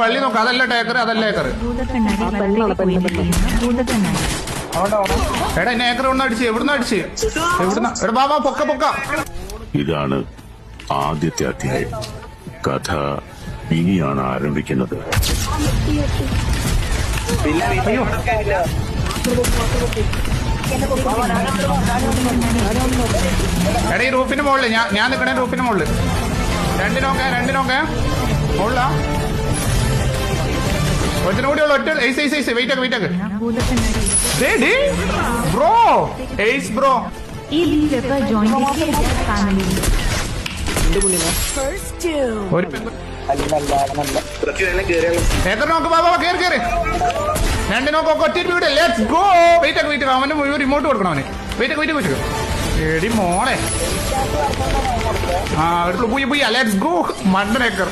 പള്ളി നോക്ക അതല്ല ടേക്കർ അതല്ല ഏക്കർ എടാ എന്നെ ഏക്കർ ഒന്ന് അടിച്ച്? എവിടുന്ന് അടിച്ച്? എവിടുന്ന? എടാ ബാബാ പൊക്ക പൊക്ക. ഇതാണ് ആദ്യത്തെ അധ്യായം. കഥ ഇനിയാണ് ആരംഭിക്കുന്നത്. എടാ ഈ റൂഫിന് മുകളിൽ ഞാൻ ഞാൻ നിൽക്കണേ റൂഫിന് മുകളിൽ രണ്ടിനോക്കെ രണ്ടിനോക്കെ മുകളിലാ ഒറ്റനും കൂടി ഉള്ളു. ഒറ്റ ഏസ് ഏസ് ഏസ് വെയിറ്റ് ആക്ക് വെയിറ്റ് ആക്ക് ഭൂതക്കണ്ണാടി ബ്രോ. Ace bro. ഈ വീഡിയോ ജോയിൻ ഫാമിലി ഒരു നോക്ക് ബാബാ കേറി കേറി. രണ്ട് നോക്ക് ഒറ്റ വീട് ലെറ്റ്സ് ഗോ വെയിറ്റ് ആക്ക് വെയിറ്റ് അവന്റെ മുഴുവൻ റിമോട്ട് കൊടുക്കണം അവന്. വെയിറ്റ് വെയിറ്റ് വെയിറ്റ് എടി മോളെ. ആ എടുത്തു പോയി പോയി ലെറ്റ്സ് ഗോ മണ്ടനേക്കർ.